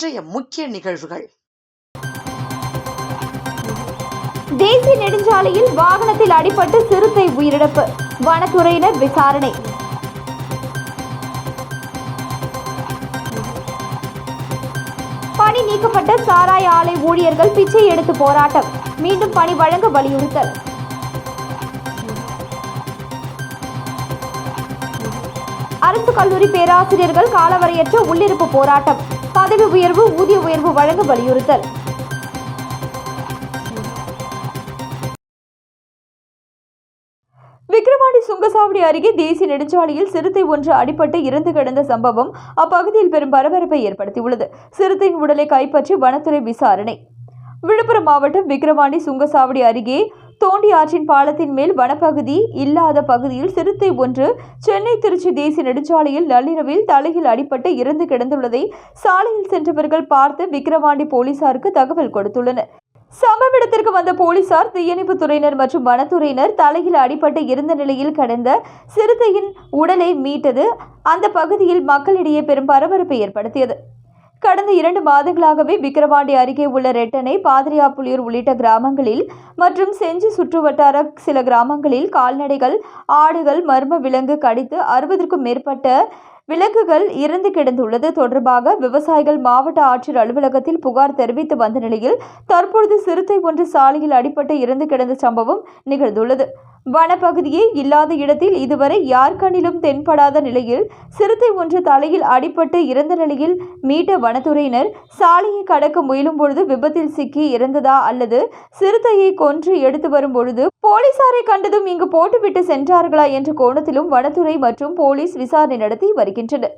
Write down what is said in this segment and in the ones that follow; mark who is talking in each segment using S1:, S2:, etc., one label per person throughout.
S1: இன்றைய முக்கிய நிகழ்வுகள்.
S2: தேசிய நெடுஞ்சாலையில் வாகனத்தில் அடிபட்டு சிறுத்தை உயிரிழப்பு வனத்துறையினர் விசாரணை. பணி நீக்கப்பட்ட சாராய ஆலை ஊழியர்கள் பிச்சை எடுத்து போராட்டம் மீண்டும் பணி வழங்க வலியுறுத்தல். அரசு கல்லூரி பேராசிரியர்கள் காலவரையற்ற உள்ளிருப்பு போராட்டம். பதவி உயர்வு ஊதிய உயர்வு வழங்க வலியுறுத்தல். விக்கிரவாண்டி சுங்கசாவடி அருகே தேசிய நெடுஞ்சாலையில் சிறுத்தை ஒன்று அடிபட்டு இறந்து கிடந்த சம்பவம் அப்பகுதியில் பெரும் பரபரப்பை ஏற்படுத்தியுள்ளது. சிறுத்தையின் உடலை கைப்பற்றி வனத்துறை விசாரணை. விழுப்புரம் மாவட்டம் விக்கிரவாண்டி சுங்கசாவடி அருகே தோண்டி ஆற்றின் பாலத்தின் மேல் வனப்பகுதி இல்லாத பகுதியில் சிறுத்தை ஒன்று சென்னை திருச்சி தேசிய நெடுஞ்சாலையில் நள்ளிரவில் தலையில் அடிபட்டு இறந்து கிடந்துள்ளதை சாலையில் சென்றவர்கள் பார்த்து விக்கிரவாண்டி போலீசாருக்கு தகவல் கொடுத்துள்ளனர். சம்பவ இடத்திற்கு வந்த போலீசார் தீயணைப்பு துறையினர் மற்றும் வனத்துறையினர் தலையில் அடிபட்டு இருந்த நிலையில் கடந்த சிறுத்தையின் உடலை மீட்டது. அந்த பகுதியில் மக்களிடையே பெரும் பரபரப்பை ஏற்படுத்தியது. கடந்த இரண்டு மாதங்களாகவே விக்கிரவாண்டி அருகே உள்ள ரெட்டனை பாதிரியாப்புலியூர் உள்ளிட்ட கிராமங்களில் மற்றும் செஞ்சி சுற்றுவட்டார சில கிராமங்களில் கால்நடைகள் ஆடுகள் மர்ம விலங்கு கடித்து அறுபதற்கும் மேற்பட்ட விலங்குகள் இறந்து கிடந்துள்ளது. தொடர்பாக விவசாயிகள் மாவட்ட ஆட்சியர் அலுவலகத்தில் புகார் தெரிவித்து வந்த நிலையில் தற்பொழுது சிறுத்தை ஒன்று சாலையில் அடிபட்டு இறந்து கிடந்த சம்பவம் நிகழ்ந்துள்ளது. வனப்பகுதியே இல்லாத இடத்தில் இதுவரை யார் கண்ணிலும் தென்படாத நிலையில் சிறுத்தை ஒன்று தலையில் அடிபட்டு இறந்த நிலையில் மீட்ட வனத்துறையினர் சாலையை கடக்க முயலும் பொழுது விபத்தில் சிக்கி இறந்ததா அல்லது சிறுத்தையை கொன்று எடுத்து வரும் பொழுது போலீசாரை கண்டதும் இங்கு போட்டுவிட்டு சென்றார்களா என்ற கோணத்திலும் வனத்துறை மற்றும் போலீஸ் விசாரணை நடத்தி வருகின்றனர்.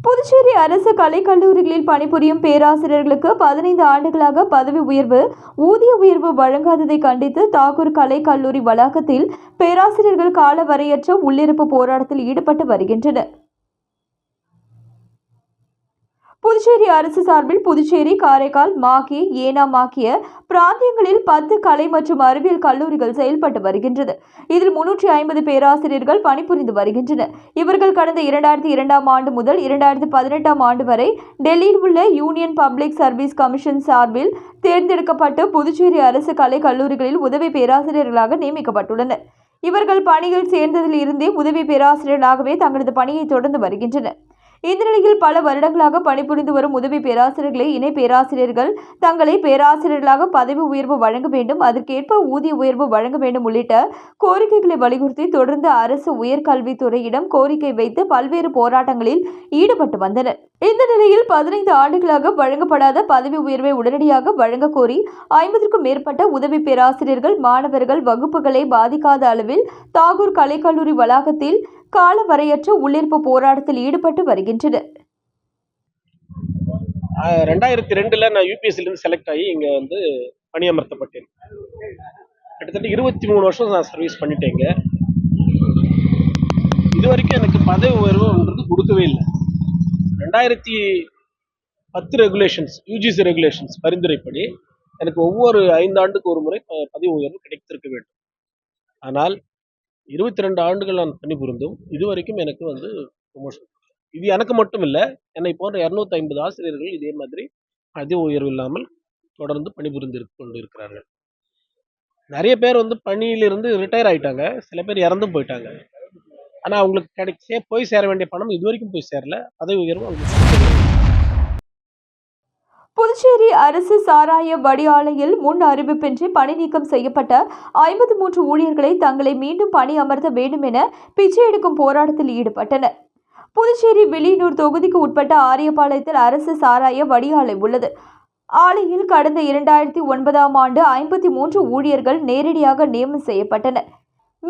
S2: புதுச்சேரி அரசு கலைக்கல்லூரிகளில் பணிபுரியும் பேராசிரியர்களுக்கு பதினைந்து ஆண்டுகளாக பதவி உயர்வு ஊதிய உயர்வு வழங்காததை கண்டித்து தாகூர் கலைக்கல்லூரி வளாகத்தில் பேராசிரியர்கள் காலவரையற்ற உள்ளிருப்பு போராட்டத்தில் ஈடுபட்டு வருகின்றனர். புதுச்சேரி அரசு சார்பில் புதுச்சேரி காரைக்கால் மாகி ஏனாம் ஆகிய பிராந்தியங்களில் பத்து கலை மற்றும் அறிவியல் கல்லூரிகள் செயல்பட்டு வருகின்றது. இதில் முன்னூற்றி ஐம்பது பேராசிரியர்கள் பணிபுரிந்து வருகின்றனர். இவர்கள் கடந்த இரண்டாயிரத்தி இரண்டாம் ஆண்டு முதல் இரண்டாயிரத்தி பதினெட்டாம் ஆண்டு வரை டெல்லியில் உள்ள யூனியன் பப்ளிக் சர்வீஸ் கமிஷன் சார்பில் தேர்ந்தெடுக்கப்பட்டு புதுச்சேரி அரசு கலை கல்லூரிகளில் உதவி பேராசிரியர்களாக நியமிக்கப்பட்டுள்ளனர். இவர்கள் பணியில் சேர்ந்ததில் இருந்தே உதவி பேராசிரியர்களாகவே தங்களது பணியை தொடர்ந்து வருகின்றனர். இந்த நிலையில் பல வருடங்களாக பணிபுரிந்து வரும் உதவி பேராசிரியர்களை இணை பேராசிரியர்கள் தங்களை பேராசிரியர்களாக பதவி உயர்வு வழங்க வேண்டும் அதற்கேற்ப ஊதிய உயர்வு வழங்க வேண்டும் உள்ளிட்ட கோரிக்கைகளை வலியுறுத்தி தொடர்ந்து அரசு உயர்கல்வித்துறையிடம் கோரிக்கை வைத்து பல்வேறு போராட்டங்களில் ஈடுபட்டு வந்தனர். இந்த நிலையில் பதினைந்து ஆண்டுகளாக வழங்கப்படாத பதவி உயர்வை உடனடியாக வழங்க கோரி ஐம்பதுக்கும் மேற்பட்ட உதவி பேராசிரியர்கள் மாணவர்கள் வகுப்புகளை பாதிக்காத அளவில் தாகூர் கலைக்கல்லூரி வளாகத்தில் காலவரையற்ற உள்ளிருப்பு போராட்டத்தில் ஈடுபட்டு வருகின்றனர்
S3: ரெண்டாயிரத்தி ரெண்டுல நான் யூபிஎஸ்சில இருந்து செலக்ட் ஆகி இங்க வந்து பணியமர்த்தப்பட்டேன். கிட்டத்தட்ட இருபத்தி மூணு வருஷம் நான் சர்வீஸ் பண்ணிட்டேங்க இது வரைக்கும் எனக்கு பதவி உயர்வுன்றது கொடுக்கவே இல்லை. ரெண்டாயிரத்தி பத்து ரெகுலேஷன்ஸ் யூஜிசி ரெகுலேஷன்ஸ் பரிந்துரைப்படி எனக்கு ஒவ்வொரு ஐந்து ஆண்டுக்கு ஒரு முறை ப- பதவி உயர்வு கிடைத்திருக்க வேண்டும். ஆனால் இருபத்தி ரெண்டு ஆண்டுகள் நான் பணிபுரிந்தும் இது வரைக்கும் எனக்கு வந்து ப்ரொமோஷன் இது எனக்கு மட்டும் இல்லை என்னை போன்ற இரநூத்தி ஐம்பது ஆசிரியர்கள் இதே மாதிரி அதிக உயர்வு இல்லாமல் தொடர்ந்து பணிபுரிந்து கொண்டு இருக்கிறார்கள் நிறைய பேர் வந்து பணியிலிருந்து ரிட்டையர் ஆயிட்டாங்க. சில பேர் இறந்தும் போயிட்டாங்க. ஆனால் அவங்களுக்கு கிடைச்சே போய் சேர வேண்டிய பணம் இது வரைக்கும் போய் சேரல. பதவி உயர்வு அவங்களுக்கு
S2: புதுச்சேரி அரசு சாராய வடியாலையில் முன் அறிவிப்பின்றி பணி நீக்கம் செய்யப்பட்ட ஐம்பத்தி மூன்று ஊழியர்களை தங்களை மீண்டும் பணி அமர்த்த வேண்டும் என பிச்சை எடுக்கும் போராட்டத்தில் ஈடுபட்டனர். புதுச்சேரி வெளியனூர் தொகுதிக்கு உட்பட்ட ஆரியபாளையத்தில் அரசு சாராய வடியாலை உள்ளது. ஆலையில் கடந்த இரண்டாயிரத்தி ஒன்பதாம் ஆண்டு ஐம்பத்தி மூன்று ஊழியர்கள் நேரடியாக நியமனம் செய்யப்பட்டனர்.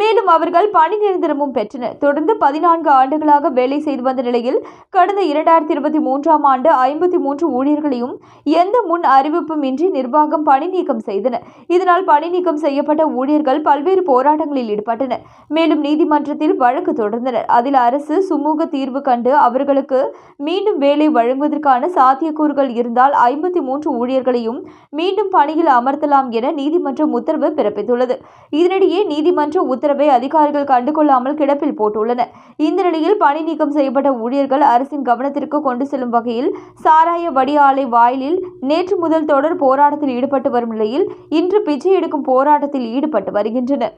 S2: மேலும் அவர்கள் பணி நிரந்தரமும் பெற்றனர். தொடர்ந்து பதினான்கு ஆண்டுகளாக வேலை செய்து வந்த நிலையில் கடந்த இரண்டாயிரத்தி இருபத்தி மூன்றாம் ஆண்டு ஐம்பத்தி மூன்று ஊழியர்களையும் எந்த முன் அறிவிப்பும் இன்றி நிர்வாகம் பணி நீக்கம் செய்தனர். இதனால் பணி நீக்கம் செய்யப்பட்ட ஊழியர்கள் பல்வேறு போராட்டங்களில் ஈடுபட்டனர். மேலும் நீதிமன்றத்தில் வழக்கு தொடர்ந்தனர். அதில் அரசு சுமூக தீர்வு கண்டு அவர்களுக்கு மீண்டும் வேலை வழங்குவதற்கான சாத்தியக்கூறுகள் இருந்தால் ஐம்பத்தி மூன்று ஊழியர்களையும் மீண்டும் பணியில் அமர்த்தலாம் என நீதிமன்றம் உத்தரவு பிறப்பித்துள்ளது. இதனிடையே நீதிமன்ற உத்தரவை அதிகாரிகள் கண்டுகொள்ளாமல் கிடப்பில் போட்டுள்ளனர். இந்த நிலையில் பணி நீக்கம் செய்யப்பட்ட ஊழியர்கள் அரசின் கவனத்திற்கு கொண்டு செல்லும் வகையில் சாராய வடிஆலை வாயிலில் நேற்று முதல் தொடர் போராட்டத்தில் ஈடுபட்டு வரும் நிலையில் இன்று பிச்சை எடுக்கும் போராட்டத்தில் ஈடுபட்டு வருகின்றனர்.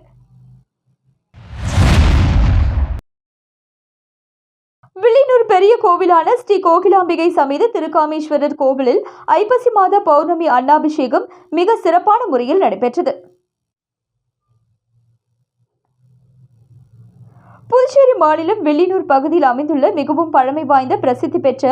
S2: வில்லியனூர் பெரிய கோவிலான ஸ்ரீ கோகிலாம்பிகை சமேத திருக்காமேஸ்வரர் கோவிலில் ஐப்பசி மாத பௌர்ணமி அன்னாபிஷேகம் மிக சிறப்பான முறையில் நடைபெற்றது. 不 புதுச்சேரி மாநிலம் வெள்ளினூர் பகுதியில் அமைந்துள்ள மிகவும் பழமை வாய்ந்த பிரசித்தி பெற்ற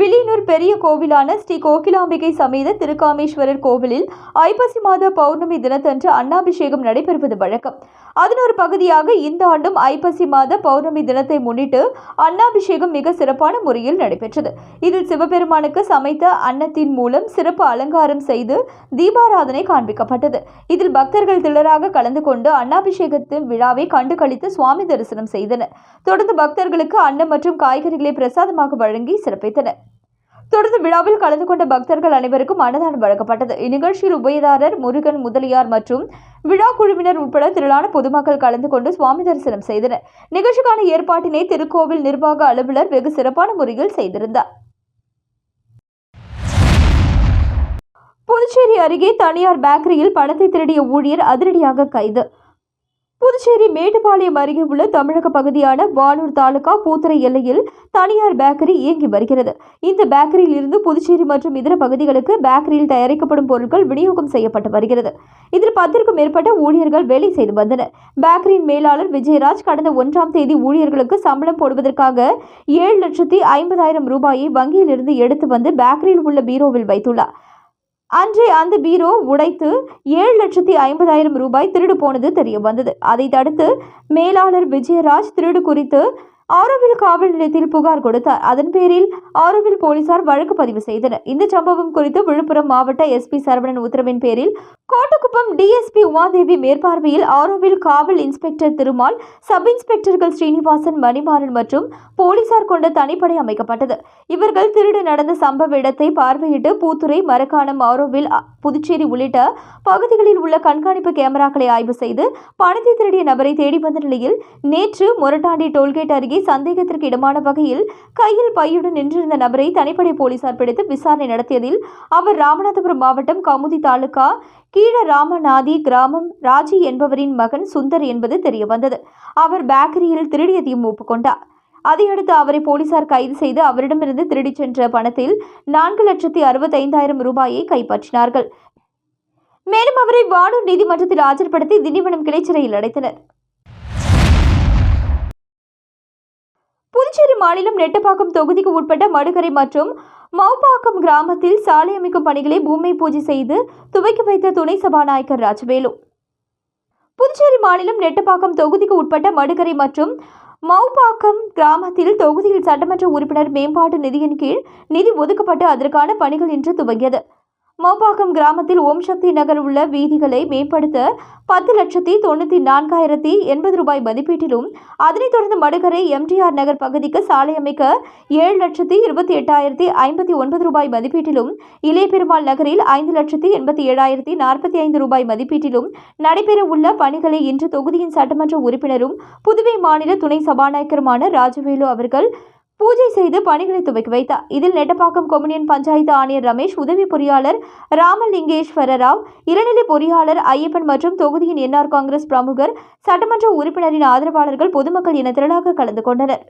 S2: வில்லியனூர் பெரிய கோவிலான ஸ்ரீ கோகிலாம்பிகை சமேத திருக்காமேஸ்வரர் கோவிலில் ஐப்பசி மாத பௌர்ணமி தினத்தன்று அன்னாபிஷேகம் நடைபெறுவது வழக்கம். அதன் ஒரு பகுதியாக இந்த ஆண்டும் ஐப்பசி மாத பௌர்ணமி தினத்தை முன்னிட்டு அன்னாபிஷேகம் மிக சிறப்பான முறையில் நடைபெற்றது. இதில் சிவபெருமானுக்கு சமைத்த அன்னத்தின் மூலம் சிறப்பு அலங்காரம் செய்து தீபாராதனை காண்பிக்கப்பட்டது. இதில் பக்தர்கள் திளராக கலந்து கொண்டு அன்னாபிஷேகத்தின் விழாவை கண்டு கழித்து சுவாமி தரிசனம் செய்தனர். செய்தனர். தொடர்ந்து பக்தர்களுக்கு அன்னம் மற்றும் காய்கறிகளை பிரசாதமாக வழங்கி சிறப்பித்தனர். தொடர்ந்து விழாவில் கலந்து கொண்ட பக்தர்கள் அனைவருக்கும் அன்னதானம் வழங்கப்பட்டது. இந்நிகழ்ச்சியில் உபயதாரர் முருகன் முதலியார் மற்றும் விழா குழுவினர் உட்பட திரளான பொதுமக்கள் கலந்து கொண்டு சுவாமி தரிசனம் செய்தனர். நிகழ்ச்சிக்கான ஏற்பாட்டினை திருக்கோவில் நிர்வாக அலுவலர் வெகு சிறப்பான முறையில் செய்திருந்தார். புதுச்சேரி அருகே தனியார் பேக்கரியில் பணத்தை திருடிய ஊழியர் அதிரடியாக கைது. புதுச்சேரி மேட்டுப்பாளையம் அருகே உள்ள தமிழக பகுதியான வானூர் தாலுகா பூத்துறை எல்லையில் தனியார் பேக்கரி இயங்கி வருகிறது. இந்த பேக்கரியில் இருந்து புதுச்சேரி மற்றும் இதர பகுதிகளுக்கு பேக்கரியில் தயாரிக்கப்படும் பொருட்கள் விநியோகம் செய்யப்பட்டு வருகிறது. இதில் பத்திற்கும் மேற்பட்ட ஊழியர்கள் வேலை செய்து வந்தனர். பேக்கரியின் மேலாளர் விஜயராஜ் கடந்த ஒன்றாம் தேதி ஊழியர்களுக்கு சம்பளம் போடுவதற்காக ஏழு லட்சத்தி ஐம்பதாயிரம் ரூபாயை வங்கியிலிருந்து எடுத்து வந்து பேக்கரியில் உள்ள பீரோவில் வைத்துள்ளார். அன்றே அந்த பீரோ உடைத்து ஏழு லட்சத்தி ஐம்பதாயிரம் ரூபாய் திருடு போனது தெரிய வந்தது. அதை தடுத்து மேலாளர் விஜயராஜ் திருடு குறித்து ஆரோவில் காவல் நிலையத்தில் புகார் கொடுத்தார் அதன் பேரில் ஆரோவில் போலீசார் வழக்கு பதிவு செய்தனர். இந்த சம்பவம் குறித்து விழுப்புரம் மாவட்ட எஸ்பி சரவணன் உத்தரவின் பேரில் கோட்டக்குப்பம் டிஎஸ்பி உமாதேவி மேற்பார்வையில் ஆரோவில் காவல் இன்ஸ்பெக்டர் திருமால் சப் இன்ஸ்பெக்டர்கள் ஸ்ரீனிவாசன் மணிமாறன் மற்றும் போலீசார் கொண்ட தனிப்படை அமைக்கப்பட்டது. இவர்கள் திருடு நடந்த சம்பவ இடத்தை பார்வையிட்டு பூத்துறை மரக்காணம் ஆரோவில் புதுச்சேரி உள்ளிட்ட பகுதிகளில் உள்ள கண்காணிப்பு கேமராக்களை ஆய்வு செய்து பணத்தை திருடிய நபரை தேடி வந்த நிலையில் நேற்று மொரட்டாண்டி டோல்கேட் அருகே சந்தேகத்திற்கு இடமான வகையில் கையில் பையுடன் நின்றிருந்த நபரை தனிப்படை போலீசார் பிடித்து விசாரணை நடத்தியதில் அவர் ராமநாதபுரம் மாவட்டம் கமுதி தாலுகா கீழ ராமநாதி கிராமம் ராஜி என்பவரின் மகன் சுந்தர் என்பது தெரியவந்தது. அவர் பேக்கரியில் திருடியதையும் ஒப்புக்கொண்டார். அதையடுத்து அவரை போலீசார் கைது செய்து அவரிடமிருந்து திருடிச் சென்ற பணத்தில் நான்கு லட்சத்தி அறுபத்தைந்தாயிரம் ரூபாயை கைப்பற்றினார்கள். மேலும் அவரை வானூர் நீதிமன்றத்தில் ஆஜர்படுத்தி திண்டிவனம் கிளைச்சிறையில் அடைத்தனர். புதுச்சேரி மாநிலம் நெட்டப்பாக்கம் தொகுதிக்கு உட்பட்ட மடுகரை மற்றும் மௌபாக்கம் கிராமத்தில் சாலை அமைக்கும் பணிகளை பூமி பூஜை செய்து துவக்கி வைத்த துணை சபாநாயகர் ராஜவேலு. புதுச்சேரி மாநிலம் நெட்டப்பாக்கம் தொகுதிக்கு உட்பட்ட மடுகரை மற்றும் மௌபாக்கம் கிராமத்தில் தொகுதியில் சட்டமன்ற உறுப்பினர் மேம்பாட்டு நிதியின் கீழ் நிதி ஒதுக்கப்பட்டு அதற்கான பணிகள் இன்று துவங்கியது. மோபாக்கம் கிராமத்தில் ஓம் சக்தி நகர் உள்ள வீதிகளை மேம்படுத்த பத்து லட்சத்தி தொண்ணூற்றி நான்காயிரத்தி எண்பது ரூபாய் மதிப்பீட்டிலும் அதனைத் தொடர்ந்து மடுகரை எம்டிஆர் நகர் பகுதிக்கு சாலை அமைக்க ஏழு லட்சத்தி இருபத்தி எட்டாயிரத்தி ஐம்பத்தி ஒன்பது ரூபாய் மதிப்பீட்டிலும் இளையபெருமாள் நகரில் ஐந்து லட்சத்தி எண்பத்தி ஏழாயிரத்தி நாற்பத்தி ஐந்து ரூபாய் மதிப்பீட்டிலும் நடைபெற உள்ள பணிகளை இன்று தொகுதியின் சட்டமன்ற உறுப்பினரும் புதுவை மாநில துணை சபாநாயகருமான ராஜவேலு அவர்கள் பூஜை செய்து பணிகளை துவக்கி வைத்தார். இதில் நெட்டப்பாக்கம் கொம்யூனியன் பஞ்சாயத்து ஆணையர் ரமேஷ் உதவி பொறியாளர் ராமலிங்கேஸ்வர ராவ் இளநிலை பொறியாளர் ஐயப்பன் மற்றும் தொகுதியின் என்ஆர் காங்கிரஸ் பிரமுகர் சட்டமன்ற உறுப்பினரின் ஆதரவாளர்கள் பொதுமக்கள் என திரளாக கலந்து கொண்டனர்.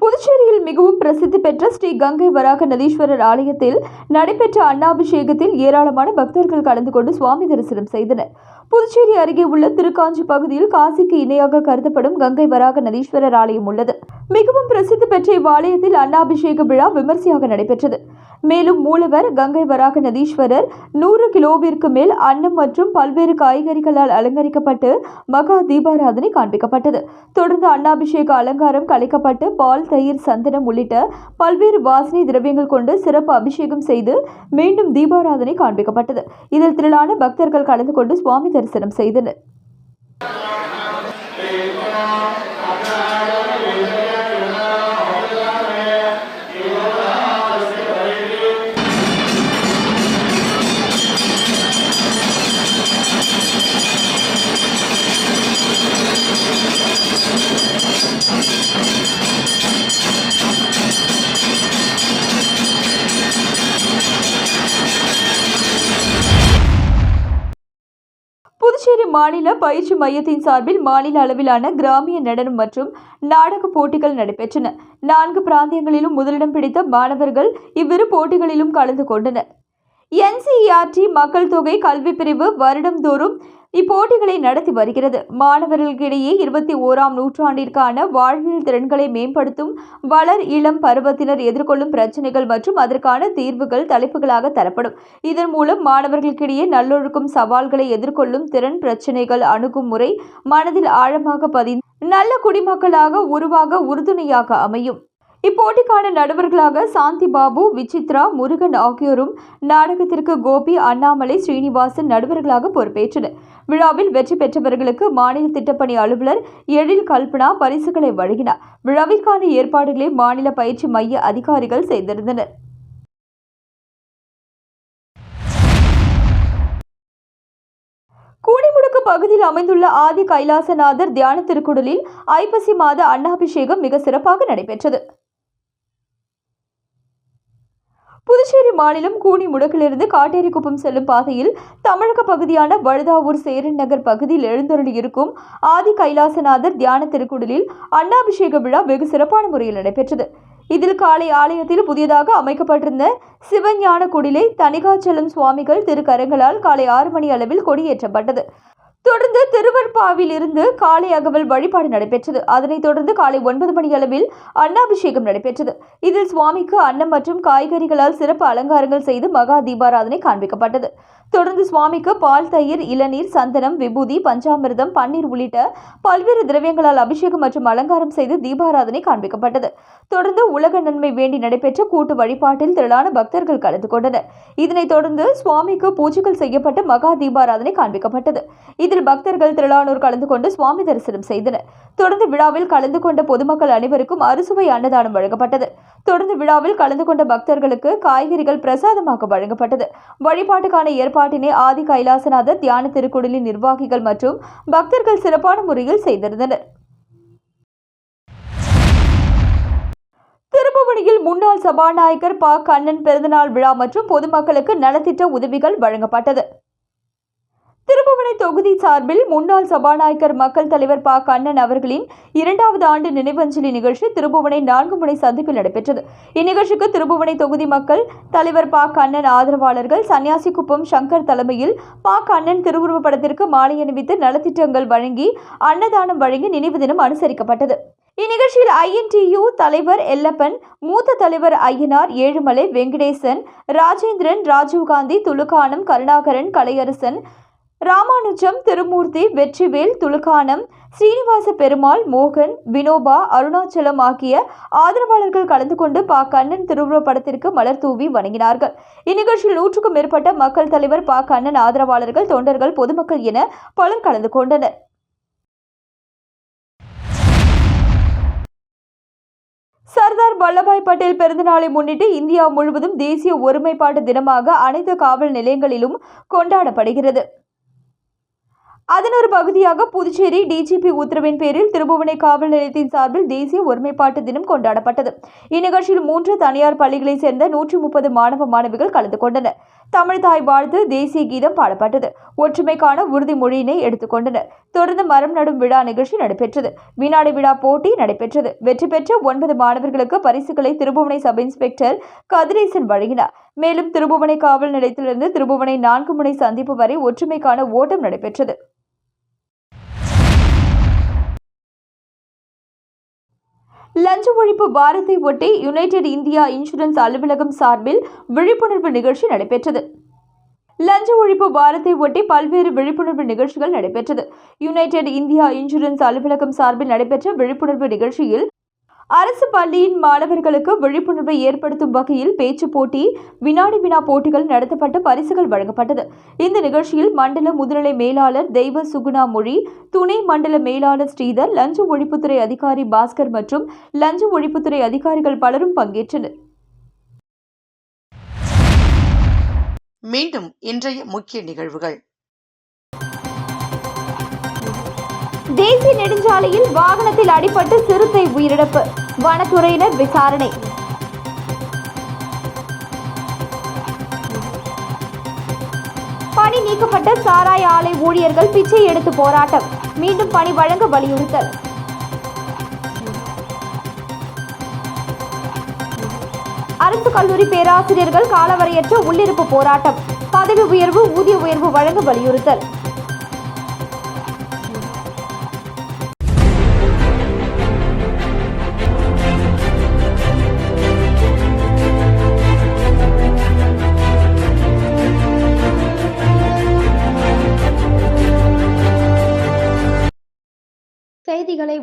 S2: புதுச்சேரியில் மிகவும் பிரசித்தி பெற்ற ஸ்ரீ கங்கை வராக நதீஸ்வரர் ஆலயத்தில் நடைபெற்ற அன்னாபிஷேகத்தில் ஏராளமான பக்தர்கள் கலந்து கொண்டு சுவாமி தரிசனம் செய்தனர். புதுச்சேரி அருகே உள்ள திருக்காஞ்சி பகுதியில் காசிக்கு இணையாக கருதப்படும் கங்கை வராக நதீஸ்வரர் ஆலயம் உள்ளது. மிகவும் பிரசித்தி பெற்ற இவ்வாலயத்தில் அன்னாபிஷேக விழா விமர்சையாக நடைபெற்றது. மேலும் மூலவர் கங்கை வராக நதீஸ்வரர் நூறு கிலோவிற்கு மேல் அன்னம் மற்றும் பல்வேறு காய்கறிகளால் அலங்கரிக்கப்பட்டு மகா தீபாராதனை காண்பிக்கப்பட்டது. தொடர்ந்து அன்னாபிஷேக அலங்காரம் கலைக்கப்பட்டு பால் தயிர் சந்தனம் உள்ளிட்ட பல்வேறு வாசனை திரவியங்கள் கொண்டு சிறப்பு அபிஷேகம் செய்து மீண்டும் தீபாராதனை காண்பிக்கப்பட்டது. இதில் திரளான பக்தர்கள் கலந்து கொண்டு சுவாமி தரிசனம் செய்தனர். மாநில பயிற்சி மையத்தின் சார்பில் மாநில அளவிலான கிராமிய நடனம் மற்றும் நாடக போட்டிகள் நடைபெற்றன. நான்கு பிராந்தியங்களிலும் முதலிடம் பிடித்த மாணவர்கள் இவ்விரு போட்டிகளிலும் கலந்து கொண்டனர். என்சிஇஆர்டி மக்கள் தொகை கல்வி பிரிவு வருடந்தோறும் இப்போட்டிகளை நடத்தி வருகிறது. மாணவர்களுக்கிடையே இருபத்தி ஓராம் நூற்றாண்டிற்கான வாழ்வியல் திறன்களை மேம்படுத்தும் வளர் இளம் பருவத்தினர் எதிர்கொள்ளும் பிரச்சனைகள் மற்றும் அதற்கான தீர்வுகள் தலைப்புகளாக தரப்படும். இதன் மூலம் மாணவர்களுக்கிடையே நல்லொழுக்கும் சவால்களை எதிர்கொள்ளும் திறன் பிரச்சனைகள் அணுகும் முறை மனதில் ஆழமாக பதிந்து நல்ல குடிமக்களாக உருவாக உறுதுணையாக அமையும். இப்போட்டிக்கான நடுவர்களாக சாந்தி பாபு விசித்ரா முருகன் ஆகியோரும் நாடகத்திற்கு கோபி அண்ணாமலை ஸ்ரீனிவாசன் நடுவர்களாக பொறுப்பேற்றனர். விழாவில் வெற்றி பெற்றவர்களுக்கு மாநில திட்டப்பணி அலுவலர் எழில் கல்பனா பரிசுகளை வழங்கினார். விழாவிற்கான ஏற்பாடுகளை மாநில பயிற்சி மைய அதிகாரிகள் செய்திருந்தனர். கூடிமுடுக்கு பகுதியில் அமைந்துள்ள ஆதி கைலாசநாதர் தியான திருக்குடலில் ஐப்பசி மாத அன்னாபிஷேகம் மிக சிறப்பாக நடைபெற்றது. புதுச்சேரி மாநிலம் கூனி முடக்கிலிருந்து காட்டேரிக்குப்பம் செல்லும் பாதையில் தமிழக பகுதியான வழுதாவூர் சேரன் நகர் பகுதியில் எழுந்தருளியிருக்கும் ஆதி கைலாசநாதர் தியான திருக்குடலில் அன்னாபிஷேக விழா வெகு சிறப்பான முறையில் நடைபெற்றது. இதில் காலை ஆலயத்தில் புதியதாக அமைக்கப்பட்டிருந்த சிவஞான குடிலை தணிகாச்சலம் சுவாமிகள் திருக்கரங்களால் காலை ஆறு மணி அளவில் கொடியேற்றப்பட்டது. தொடர்ந்து திருவற்பாவில் இருந்து காலை அகவல் வழிபாடு நடைபெற்றது. அதனைத் தொடர்ந்து காலை ஒன்பது மணி அளவில் அன்னாபிஷேகம் நடைபெற்றது. இதில் சுவாமிக்கு அன்னம் மற்றும் காய்கறிகளால் சிறப்பு அலங்காரங்கள் செய்து மகா தீபாராதனை காண்பிக்கப்பட்டது. தொடர்ந்து சுவாமிக்கு பால் தயிர் இளநீர் சந்தனம் விபூதி பஞ்சாமிர்தம் பன்னீர் உள்ளிட்ட பல்வேறு திரவியங்களால் அபிஷேகம் மற்றும் அலங்காரம் செய்து தீபாராதனை காண்பிக்கப்பட்டது. தொடர்ந்து உலக நன்மை வேண்டி நடைபெற்ற கூட்டு வழிபாட்டில் திரளான பக்தர்கள் கலந்து கொண்டனர். இதனைத் தொடர்ந்து சுவாமிக்கு பூஜைகள் செய்யப்பட்டு மகா தீபாராதனை காண்பிக்கப்பட்டது. இதில் பக்தர்கள் திரளானோர் கலந்து கொண்டு சுவாமி தரிசனம் செய்தனர். தொடர்ந்து விழாவில் கலந்து கொண்ட பொதுமக்கள் அனைவருக்கும் அறுசுவை அன்னதானம் வழங்கப்பட்டது. தொடர்ந்து விழாவில் கலந்து கொண்ட பக்தர்களுக்கு காய்கறிகள் பிரசாதமாக வழங்கப்பட்டது. வழிபாட்டுக்கான ஏற்பாட்டினை ஆதி கைலாசநாதர் தியான திருக்குடலின் நிர்வாகிகள் மற்றும் பக்தர்கள் சிறப்பான முறையில் செய்திருந்தனர். திருப்புவனியில் முன்னாள் சபாநாயகர் ப. கண்ணன் பிறந்தநாள் விழா மற்றும் பொதுமக்களுக்கு நலத்திட்ட உதவிகள் வழங்கப்பட்டது. திருப்புவனை தொகுதி சார்பில் முன்னாள் சபாநாயகர் மக்கள் தலைவர் ப. கண்ணன் அவர்களின் இரண்டாவது ஆண்டு நினைவஞ்சலி நிகழ்ச்சி திருப்புவனை நான்கு முனை சந்திப்பில் நடைபெற்றது. இந்நிகழ்ச்சிக்கு திருப்புவனை தொகுதி மக்கள் தலைவர் ப. கண்ணன் ஆதரவாளர்கள் சன்னியாசிக்குப்பம் சங்கர் தலைமையில் ப. கண்ணன் திருவுருவப் படத்திற்கு மாலை அணிவித்து நலத்திட்டங்கள் வழங்கி அன்னதானம் வழங்கி நினைவு தினம் அனுசரிக்கப்பட்டது. இந்நிகழ்ச்சியில் ஐஎன்டியு தலைவர் எல்லப்பன் மூத்த தலைவர் ஐயனார் ஏழுமலை வெங்கடேசன் ராஜேந்திரன் ராஜீவ்காந்தி துலுக்கானம் கருணாகரன் கலையரசன் ராமானுஜம் திருமூர்த்தி வெற்றிவேல் துலுக்கானம் ஸ்ரீனிவாச பெருமாள் மோகன் வினோபா அருணாச்சலம் ஆகிய ஆதரவாளர்கள் கலந்து கொண்டு பா கண்ணன் திருவுருவ படத்திற்கு மலர் தூவி வணங்கினார்கள். இந்நிகழ்ச்சியில் நூற்றுக்கும் மேற்பட்ட மக்கள் தலைவர் பா கண்ணன் ஆதரவாளர்கள் தொண்டர்கள் பொதுமக்கள் என பலர் கலந்து கொண்டனர். சர்தார் வல்லபாய் பட்டேல் பிறந்தநாளை முன்னிட்டு இந்தியா முழுவதும் தேசிய ஒருமைப்பாட்டு தினமாக அனைத்து காவல் நிலையங்களிலும் கொண்டாடப்படுகிறது. அதன் ஒரு பகுதியாக புதுச்சேரி டிஜிபி உத்தரவின் பேரில் திருபுவனை காவல் நிலையத்தின் சார்பில் தேசிய ஒருமைப்பாட்டு தினம் கொண்டாடப்பட்டது. இந்நிகழ்ச்சியில் மூன்று தனியார் பள்ளிகளைச் சேர்ந்த நூற்றி முப்பது மாணவ மாணவிகள் கலந்து கொண்டனர். தமிழ் தாய் வாழ்த்து தேசிய கீதம் பாடப்பட்டது. ஒற்றுமைக்கான உறுதிமொழியினை எடுத்துக்கொண்டனர் தொடர்ந்து மரம் நடும் விழா நிகழ்ச்சி நடைபெற்றது. வினாடி விழா போட்டி நடைபெற்றது. வெற்றி பெற்ற ஒன்பது மாணவர்களுக்கு பரிசுகளை திருபுவனை சப் இன்ஸ்பெக்டர் கதிரேசன் வழங்கினார். மேலும் திருபுவனை காவல் நிலையத்திலிருந்து திருபுவனை நான்கு முனை சந்திப்பு வரை ஒற்றுமைக்கான ஓட்டம் நடைபெற்றது. லஞ்ச ஒழிப்பு வாரத்தை ஒட்டி யுனைடெட் இந்தியா இன்சூரன்ஸ் அலுவலகம் சார்பில் விழிப்புணர்வு நிகழ்ச்சி நடைபெற்றது. லஞ்ச ஒழிப்பு வாரத்தை ஒட்டி பல்வேறு விழிப்புணர்வு நிகழ்ச்சிகள் நடைபெற்றது. யுனைடெட் இந்தியா இன்சூரன்ஸ் அலுவலகம் சார்பில் நடைபெற்ற விழிப்புணர்வு நிகழ்ச்சியில் அரசு பள்ளியின் மாணவர்களுக்கு விழிப்புணர்வை ஏற்படுத்தும் வகையில் பேச்சு போட்டி வினாடி வினா போட்டிகள் நடத்தப்பட்டு பரிசுகள் வழங்கப்பட்டது. இந்த நிகழ்ச்சியில் மண்டல முதுநிலை மேலாளர் தெய்வ சுகுணா மொழி துணை மண்டல மேலாளர் ஸ்ரீதர் லஞ்ச ஒழிப்புத்துறை அதிகாரி பாஸ்கர் மற்றும் லஞ்ச ஒழிப்புத்துறை அதிகாரிகள் பலரும் பங்கேற்றனர்.
S1: மீண்டும் இன்றைய முக்கிய நிகழ்வுகள்.
S2: தேசிய நெடுஞ்சாலையில் வாகனத்தில் அடிபட்டு சிறுத்தை உயிரிழப்பு. வனத்துறையினர் விசாரணை. பணி நீக்கப்பட்ட சாராய ஆலை ஊழியர்கள் பிச்சை எடுத்து போராட்டம். மீண்டும் பணி வழங்க வலியுறுத்தல். அரசு கல்லூரி பேராசிரியர்கள் காலவரையற்ற உள்ளிருப்பு போராட்டம். பதவி உயர்வு ஊதிய உயர்வு வழங்க வலியுறுத்தல்.